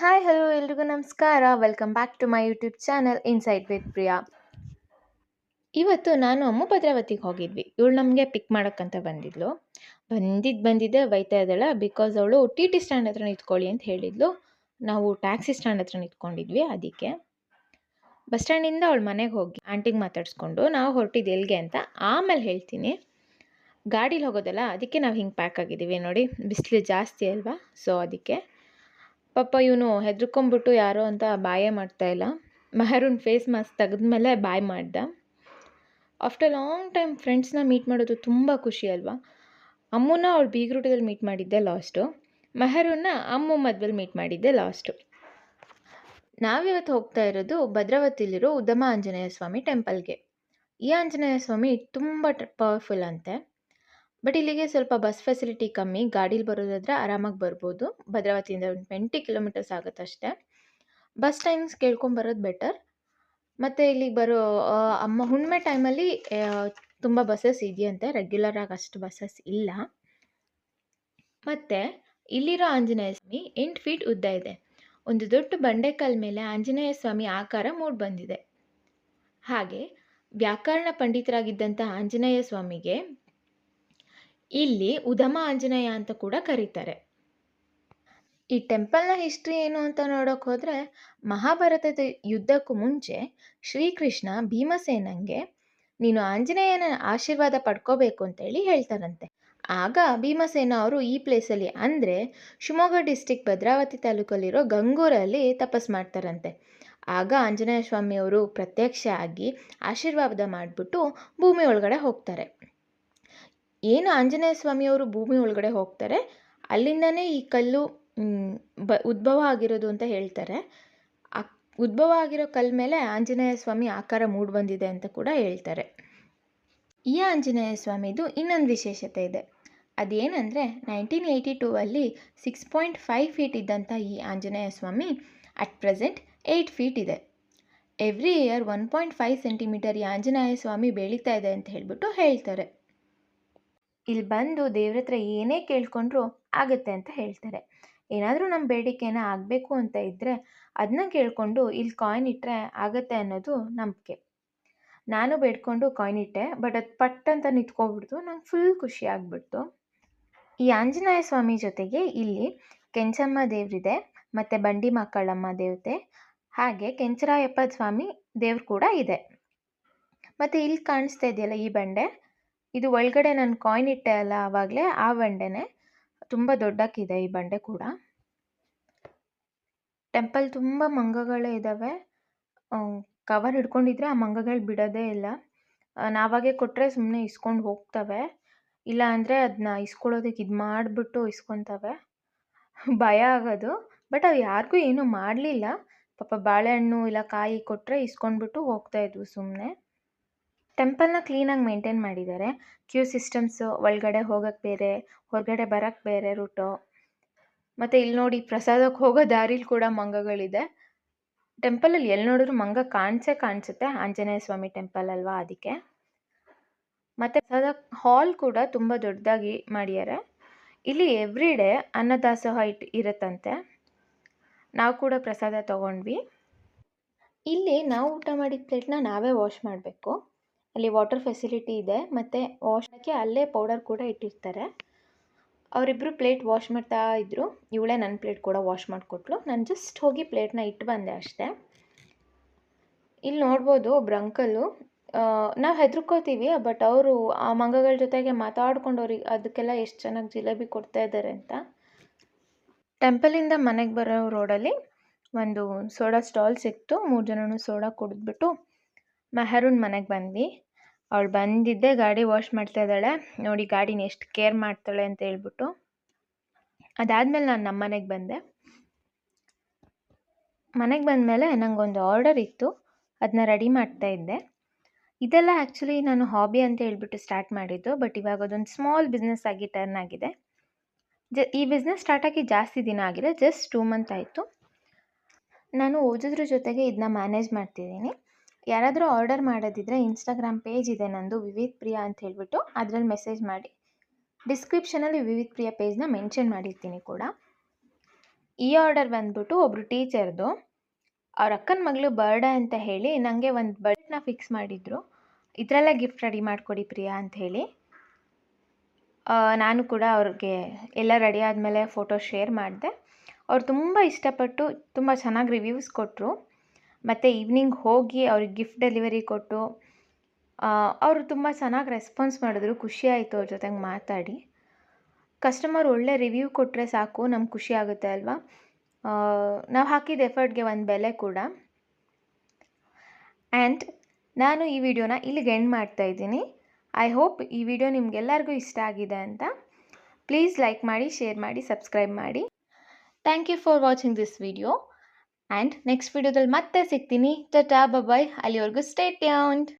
Hi hello ಎಲ್ರಿಗೂ ನಮಸ್ಕಾರ. Welcome back to my YouTube channel Insight with Priya ಇವತ್ತು ನಾನು ಅಮ್ಮ ಭದ್ರಾವತಿಗೆ ಹೋಗಿದ್ವಿ. ಇವಳು ನಮಗೆ ಪಿಕ್ ಮಾಡೋಕ್ಕಂತ ಬಂದಿದ್ಲು. ಬಂದಿದ್ದು ಬಂದಿದ್ದೆ ಬೈತಾ ಇದ್ದಾಳೆ ಬಿಕಾಸ್ ಅವಳು ಟಿ ಟಿ ಸ್ಟ್ಯಾಂಡ್ ಹತ್ರ ನಿಂತ್ಕೊಳ್ಳಿ ಅಂತ ಹೇಳಿದ್ಲು. ನಾವು ಟ್ಯಾಕ್ಸಿ ಸ್ಟ್ಯಾಂಡ್ ಹತ್ರ ನಿಂತ್ಕೊಂಡಿದ್ವಿ ಅದಕ್ಕೆ. ಬಸ್ ಸ್ಟ್ಯಾಂಡಿಂದ ಅವಳು ಮನೆಗೆ ಹೋಗಿ ಆಂಟಿಗೆ ಮಾತಾಡಿಸ್ಕೊಂಡು, ನಾವು ಹೊರಟಿದ್ದು ಎಲ್ಲಿಗೆ ಅಂತ ಆಮೇಲೆ ಹೇಳ್ತೀನಿ. ಗಾಡೀಲಿ ಹೋಗೋದಲ್ಲ, ಅದಕ್ಕೆ ನಾವು ಹಿಂಗೆ ಪ್ಯಾಕ್ ಆಗಿದ್ದೀವಿ ನೋಡಿ. ಬಿಸಿಲು ಜಾಸ್ತಿ ಅಲ್ವಾ? ಸೊ ಅದಕ್ಕೆ. ಪಾಪ ಇವನು ಹೆದರ್ಕೊಂಬಿಟ್ಟು ಯಾರೋ ಅಂತ ಬಾಯೇ ಮಾಡ್ತಾ ಇಲ್ಲ. ಮೆಹರೂನ್ ಫೇಸ್ ಮಾಸ್ಕ್ ತೆಗೆದ್ಮೇಲೆ ಬಾಯ್ ಮಾಡ್ದ. ಆಫ್ಟರ್ ಲಾಂಗ್ ಟೈಮ್ ಫ್ರೆಂಡ್ಸ್ನ ಮೀಟ್ ಮಾಡೋದು ತುಂಬ ಖುಷಿ ಅಲ್ವಾ? ಅಮ್ಮನ ಅವ್ಳು ಬೀಗ್ರೂಟದಲ್ಲಿ ಮೀಟ್ ಮಾಡಿದ್ದೆ ಲಾಸ್ಟು ಮೆಹರೂನ್ನ ಅಮ್ಮು ಮದ್ವೆಲಿ ಮೀಟ್ ಮಾಡಿದ್ದೆ ಲಾಸ್ಟು ನಾವಿವತ್ತು ಹೋಗ್ತಾ ಇರೋದು ಭದ್ರಾವತಿಲಿರೋ ಉದ್ದಮ ಆಂಜನೇಯ ಸ್ವಾಮಿ ಟೆಂಪಲ್ಗೆ ಈ ಆಂಜನೇಯ ಸ್ವಾಮಿ ತುಂಬ ಪವರ್ಫುಲ್ ಅಂತೆ. ಬಟ್ ಇಲ್ಲಿಗೆ ಸ್ವಲ್ಪ ಬಸ್ ಫೆಸಿಲಿಟಿ ಕಮ್ಮಿ, ಗಾಡೀಲಿ ಬರೋದಾದರೆ ಆರಾಮಾಗಿ ಬರ್ಬೋದು. ಭದ್ರಾವತಿಯಿಂದ ಒಂದು ಟ್ವೆಂಟಿ ಕಿಲೋಮೀಟರ್ಸ್ ಆಗುತ್ತೆ ಅಷ್ಟೇ. ಬಸ್ ಟೈಮ್ಸ್ ಕೇಳ್ಕೊಂಬರೋದು ಬೆಟರ್. ಮತ್ತು ಇಲ್ಲಿಗೆ ಬರೋ ಅಮ್ಮ ಹುಣ್ಮೆ ಟೈಮಲ್ಲಿ ತುಂಬ ಬಸ್ಸಸ್ ಇದೆಯಂತೆ. ರೆಗ್ಯುಲರ್ ಆಗಿ ಅಷ್ಟು ಬಸ್ಸಸ್ ಇಲ್ಲ. ಮತ್ತು ಇಲ್ಲಿರೋ ಆಂಜನೇಯ ಸ್ವಾಮಿ ಎಂಟು ಫೀಟ್ ಉದ್ದ ಇದೆ. ಒಂದು ದೊಡ್ಡ ಬಂಡೆಕಲ್ ಮೇಲೆ ಆಂಜನೇಯ ಸ್ವಾಮಿ ಆಕಾರ ಮೂಡಿ ಬಂದಿದೆ. ಹಾಗೆ ವ್ಯಾಕರಣ ಪಂಡಿತರಾಗಿದ್ದಂಥ ಆಂಜನೇಯ ಸ್ವಾಮಿಗೆ ಇಲ್ಲಿ ಉದಮ ಆಂಜನೇಯ ಅಂತ ಕೂಡ ಕರೀತಾರೆ. ಈ ಟೆಂಪಲ್ನ ಹಿಸ್ಟ್ರಿ ಏನು ಅಂತ ನೋಡೋಕೆ ಹೋದರೆ ಮಹಾಭಾರತದ ಯುದ್ಧಕ್ಕೂ ಮುಂಚೆ ಶ್ರೀಕೃಷ್ಣ ಭೀಮಸೇನಂಗೆ ನೀನು ಆಂಜನೇಯನ ಆಶೀರ್ವಾದ ಪಡ್ಕೋಬೇಕು ಅಂತೇಳಿ ಹೇಳ್ತಾರಂತೆ. ಆಗ ಭೀಮಸೇನ ಅವರು ಈ ಪ್ಲೇಸಲ್ಲಿ ಅಂದರೆ ಶಿವಮೊಗ್ಗ ಡಿಸ್ಟಿಕ್ ಭದ್ರಾವತಿ ತಾಲೂಕಲ್ಲಿರೋ ಗಂಗೂರಲ್ಲಿ ತಪಸ್ ಮಾಡ್ತಾರಂತೆ. ಆಗ ಆಂಜನೇಯ ಸ್ವಾಮಿಯವರು ಪ್ರತ್ಯಕ್ಷ ಆಗಿ ಆಶೀರ್ವಾದ ಮಾಡಿಬಿಟ್ಟು ಭೂಮಿ ಒಳಗಡೆ ಹೋಗ್ತಾರೆ. ಏನು ಆಂಜನೇಯ ಸ್ವಾಮಿಯವರು ಭೂಮಿ ಒಳಗಡೆ ಹೋಗ್ತಾರೆ, ಅಲ್ಲಿಂದನೇ ಈ ಕಲ್ಲು ಬ, ಉದ್ಭವ ಆಗಿರೋದು ಅಂತ ಹೇಳ್ತಾರೆ. ಆ ಉದ್ಭವ ಆಗಿರೋ ಕಲ್ಲು ಮೇಲೆ ಆಂಜನೇಯ ಸ್ವಾಮಿ ಆಕಾರ ಮೂಡಿ ಬಂದಿದೆ ಅಂತ ಕೂಡ ಹೇಳ್ತಾರೆ. ಈ ಆಂಜನೇಯ ಸ್ವಾಮಿದು ಇನ್ನೊಂದು ವಿಶೇಷತೆ ಇದೆ. ಅದೇನೆಂದರೆ, ನೈನ್ಟೀನ್ ಏಯ್ಟಿ ಟೂ ಅಲ್ಲಿ ಸಿಕ್ಸ್ ಪಾಯಿಂಟ್ ಫೈವ್ ಫೀಟ್ ಇದ್ದಂಥ ಈ Anjaneya Swamy at present eight feet ಇದೆ. Every year one point five centimetre ಈ ಆಂಜನೇಯ ಸ್ವಾಮಿ ಬೆಳೀತಾ ಇದೆ ಅಂತ ಹೇಳ್ಬಿಟ್ಟು ಹೇಳ್ತಾರೆ. ಇಲ್ಲಿ ಬಂದು ದೇವ್ರ ಹತ್ರ ಏನೇ ಕೇಳ್ಕೊಂಡ್ರು ಆಗುತ್ತೆ ಅಂತ ಹೇಳ್ತಾರೆ. ಏನಾದರೂ ನಮ್ಮ ಬೇಡಿಕೆನ ಆಗಬೇಕು ಅಂತ ಇದ್ದರೆ ಅದನ್ನ ಕೇಳಿಕೊಂಡು ಇಲ್ಲಿ ಕಾಯಿನ್ ಇಟ್ಟರೆ ಆಗುತ್ತೆ ಅನ್ನೋದು ನಂಬಿಕೆ. ನಾನು ಬೇಡ್ಕೊಂಡು ಕಾಯಿನ್ ಇಟ್ಟೆ ಬಟ್ ಅದು ಪಟ್ ಅಂತ ನಿಂತ್ಕೊಬಿಡ್ತು, ನಂಗೆ ಫುಲ್ ಖುಷಿ ಆಗ್ಬಿಡ್ತು. ಈ ಆಂಜನೇಯ ಸ್ವಾಮಿ ಜೊತೆಗೆ ಇಲ್ಲಿ ಕೆಂಚಮ್ಮ ದೇವರಿದೆ, ಮತ್ತು ಬಂಡಿ ಮಕ್ಕಳಮ್ಮ ದೇವತೆ, ಹಾಗೆ ಕೆಂಚರಾಯಪ್ಪ ಸ್ವಾಮಿ ದೇವ್ರು ಕೂಡ ಇದೆ. ಮತ್ತು ಇಲ್ಲಿ ಕಾಣಿಸ್ತಾ ಇದೆಯಲ್ಲ ಈ ಬಂಡೆ? ಇದು ಒಳಗಡೆ ನಾನು ಕಾಯಿನ್ ಇಟ್ಟೆ ಅಲ್ಲ ಆವಾಗಲೇ ಆ ಬಂಡೆನೇ. ತುಂಬ ದೊಡ್ಡಕ್ಕಿದೆ ಈ ಬಂಡೆ ಕೂಡ. ಟೆಂಪಲ್ ತುಂಬ ಮಂಗಗಳೇ ಇದ್ದಾವೆ ಕವರ್ ಹಿಡ್ಕೊಂಡಿದ್ರೆ ಆ ಮಂಗಗಳು ಬಿಡೋದೇ ಇಲ್ಲ. ನಾವಾಗೆ ಕೊಟ್ಟರೆ ಸುಮ್ಮನೆ ಇಸ್ಕೊಂಡು ಹೋಗ್ತವೆ. ಇಲ್ಲ ಅಂದರೆ ಅದನ್ನ ಇಸ್ಕೊಳ್ಳೋದಕ್ಕೆ ಇದು ಮಾಡಿಬಿಟ್ಟು ಇಸ್ಕೊತವೆ. ಭಯ ಆಗೋದು. ಬಟ್ ಅವು ಯಾರಿಗೂ ಏನೂ ಮಾಡಲಿಲ್ಲ. ಪಾಪ ಬಾಳೆಹಣ್ಣು ಇಲ್ಲ ಕಾಯಿ ಕೊಟ್ಟರೆ ಇಸ್ಕೊಂಡ್ಬಿಟ್ಟು ಹೋಗ್ತಾಯಿದ್ವು ಸುಮ್ಮನೆ ಟೆಂಪಲ್ನ ಕ್ಲೀನಾಗಿ ಮೇಂಟೈನ್ ಮಾಡಿದ್ದಾರೆ ಕ್ಯೂ ಸಿಸ್ಟಮ್ಸು, ಒಳಗಡೆ ಹೋಗೋಕ್ಕೆ ಬೇರೆ, ಹೊರಗಡೆ ಬರೋಕ್ಕೆ ಬೇರೆ ರೂಟು. ಮತ್ತು ಇಲ್ಲಿ ನೋಡಿ ಪ್ರಸಾದಕ್ಕೆ ಹೋಗೋ ದಾರಿಲಿ ಕೂಡ ಮಂಗಗಳಿದೆ. ಟೆಂಪಲಲ್ಲಿ ಎಲ್ಲಿ ನೋಡಿದ್ರು ಮಂಗ ಕಾಣಿಸೇ ಕಾಣಿಸುತ್ತೆ. ಆಂಜನೇಯ ಸ್ವಾಮಿ ಟೆಂಪಲ್ ಅಲ್ವಾ ಅದಕ್ಕೆ. ಮತ್ತು ಪ್ರಸಾದ ಹಾಲ್ ಕೂಡ ತುಂಬ ದೊಡ್ಡದಾಗಿ ಮಾಡ್ಯಾರೆ ಇಲ್ಲಿ ಎವ್ರಿ ಡೇ ಅನ್ನದಾಸೋಹ ಇಟ್, ಇರುತ್ತಂತೆ. ನಾವು ಕೂಡ ಪ್ರಸಾದ ತೊಗೊಂಡ್ವಿ. ಇಲ್ಲಿ ನಾವು ಊಟ ಮಾಡಿದ ಪ್ಲೇಟ್ನ ನಾವೇ ವಾಶ್ ಮಾಡಬೇಕು. ಅಲ್ಲಿ ವಾಟರ್ ಫೆಸಿಲಿಟಿ ಇದೆ. ಮತ್ತು ವಾಶ್ಗೆ ಅಲ್ಲೇ ಪೌಡರ್ ಕೂಡ ಇಟ್ಟಿರ್ತಾರೆ. ಅವರಿಬ್ಬರು ಪ್ಲೇಟ್ ವಾಶ್ ಮಾಡ್ತಾ ಇದ್ದರು ಇವಳೇ ನನ್ನ ಪ್ಲೇಟ್ ಕೂಡ ವಾಶ್ ಮಾಡಿಕೊಟ್ಲು. ನಾನು ಜಸ್ಟ್ ಹೋಗಿ ಪ್ಲೇಟ್ನ ಇಟ್ಟು ಬಂದೆ ಅಷ್ಟೇ. ಇಲ್ಲಿ ನೋಡ್ಬೋದು ಒಬ್ರು ಅಂಕಲು ನಾವು ಹೆದರ್ಕೋತೀವಿ ಬಟ್ ಅವರು ಆ ಮಂಗಗಳ ಜೊತೆಗೆ ಮಾತಾಡ್ಕೊಂಡು ಅವ್ರಿಗೆ ಅದಕ್ಕೆಲ್ಲ ಎಷ್ಟು ಚೆನ್ನಾಗಿ ಜಿಲೇಬಿ ಕೊಡ್ತಾ ಇದ್ದಾರೆ ಅಂತ. ಟೆಂಪಲಿಂದ ಮನೆಗೆ ಬರೋ ರೋಡಲ್ಲಿ ಒಂದು ಸೋಡಾ ಸ್ಟಾಲ್ ಸಿಕ್ತು. ಮೂರು ಜನನು ಸೋಡಾ ಕುಡಿದ್ಬಿಟ್ಟು ಮೆಹರೂನ್ ಮನೆಗೆ ಬಂದ್ವಿ. ಅವಳು ಬಂದಿದ್ದೆ, ಗಾಡಿ ವಾಶ್ ಮಾಡ್ತಾ ಇದ್ದಾಳೆ. ನೋಡಿ, ಗಾಡಿನ ಎಷ್ಟು ಕೇರ್ ಮಾಡ್ತಾಳೆ ಅಂತ ಹೇಳ್ಬಿಟ್ಟು. ಅದಾದಮೇಲೆ ನಾನು ನಮ್ಮ ಮನೆಗೆ ಬಂದೆ. ಮನೆಗೆ ಬಂದಮೇಲೆ ನನಗೊಂದು ಆರ್ಡರ್ ಇತ್ತು. ಅದನ್ನ ರೆಡಿ ಮಾಡ್ತಾ ಇದ್ದೆ. ಇದೆಲ್ಲ ಆ್ಯಕ್ಚುಲಿ ನಾನು ಹಾಬಿ ಅಂತ ಹೇಳ್ಬಿಟ್ಟು ಸ್ಟಾರ್ಟ್ ಮಾಡಿದ್ದು, ಬಟ್ ಇವಾಗ ಅದೊಂದು ಸ್ಮಾಲ್ ಬಿಸ್ನೆಸ್ ಆಗಿ ಟರ್ನ್ ಆಗಿದೆ. ಜ, ಈ ಬಿಸ್ನೆಸ್ ಸ್ಟಾರ್ಟ್ ಆಗಿ ಜಾಸ್ತಿ ದಿನ ಆಗಿದೆ, ಜಸ್ಟ್ ಟೂ ಮಂತ್ ಆಯಿತು. ನಾನು ಓದೋದ್ರ ಜೊತೆಗೆ ಇದನ್ನ ಮ್ಯಾನೇಜ್ ಮಾಡ್ತಿದ್ದೀನಿ. ಯಾರಾದರೂ ಆರ್ಡರ್ ಮಾಡೋದಿದ್ರೆ ಇನ್ಸ್ಟಾಗ್ರಾಮ್ ಪೇಜ್ ಇದೆ ನಂದು ವಿವಿಧ್ ಪ್ರಿಯಾ ಅಂತ ಹೇಳ್ಬಿಟ್ಟು ಅದರಲ್ಲಿ ಮೆಸೇಜ್ ಮಾಡಿ. ಡಿಸ್ಕ್ರಿಪ್ಷನಲ್ಲಿ ವಿವಿಧ್ ಪ್ರಿಯಾ ಪೇಜ್ನ ಮೆನ್ಷನ್ ಮಾಡಿರ್ತೀನಿ ಕೂಡ. ಈ ಆರ್ಡರ್ ಬಂದ್ಬಿಟ್ಟು ಒಬ್ಬರು ಟೀಚರ್ದು, ಅವ್ರ ಅಕ್ಕನ ಮಗಳು ಬರ್ಡೇ ಅಂತ ಹೇಳಿ ನನಗೆ ಒಂದು ಬರ್ಡ್ನ ಫಿಕ್ಸ್ ಮಾಡಿದರು. ಇದರಲ್ಲೇ ಗಿಫ್ಟ್ ರೆಡಿ ಮಾಡಿಕೊಡಿ ಪ್ರಿಯಾ ಅಂತ ಹೇಳಿ. ನಾನು ಕೂಡ ಅವ್ರಿಗೆ ಎಲ್ಲ ರೆಡಿ ಆದಮೇಲೆ ಫೋಟೋ ಶೇರ್ ಮಾಡಿದೆ. ಅವ್ರು ತುಂಬ ಇಷ್ಟಪಟ್ಟು ತುಂಬ ಚೆನ್ನಾಗಿ ರಿವ್ಯೂಸ್ ಕೊಟ್ಟರು ಮತ್ತು ಈವ್ನಿಂಗ್ ಹೋಗಿ ಅವ್ರಿಗೆ ಗಿಫ್ಟ್ ಡೆಲಿವರಿ ಕೊಟ್ಟು ಅವರು ತುಂಬ ಚೆನ್ನಾಗಿ ರೆಸ್ಪಾನ್ಸ್ ಮಾಡಿದ್ರು. ಖುಷಿ ಆಯಿತು ಅವ್ರ ಜೊತೆಗೆ ಮಾತಾಡಿ. ಕಸ್ಟಮರ್ ಒಳ್ಳೆ ರಿವ್ಯೂ ಕೊಟ್ಟರೆ ಸಾಕು, ನಮ್ಗೆ ಖುಷಿ ಆಗುತ್ತೆ ಅಲ್ವಾ? ನಾವು ಹಾಕಿದ ಎಫರ್ಟ್ಗೆ ಒಂದು ಬೆಲೆ ಕೂಡ. ಆ್ಯಂಡ್ ನಾನು ಈ ವಿಡಿಯೋನ ಇಲ್ಲಿಗೆ ಎಂಡ್ ಮಾಡ್ತಾ ಇದ್ದೀನಿ. ಐ ಹೋಪ್ ಈ ವಿಡಿಯೋ ನಿಮಗೆಲ್ಲರಿಗೂ ಇಷ್ಟ ಆಗಿದೆ ಅಂತ. ಪ್ಲೀಸ್ ಲೈಕ್ ಮಾಡಿ ಶೇರ್ ಮಾಡಿ ಸಬ್ಸ್ಕ್ರೈಬ್ ಮಾಡಿ. Thank you for watching this video and next ವಿಡಿಯೋದಲ್ಲಿ ಮತ್ತೆ ಸಿಗ್ತೀನಿ. ಟಟಾ ಬಬಾಯ್ ಅಲ್ಲಿವರೆಗೂ ಸ್ಟೇ ಟ್ಯೂನ್ಡ್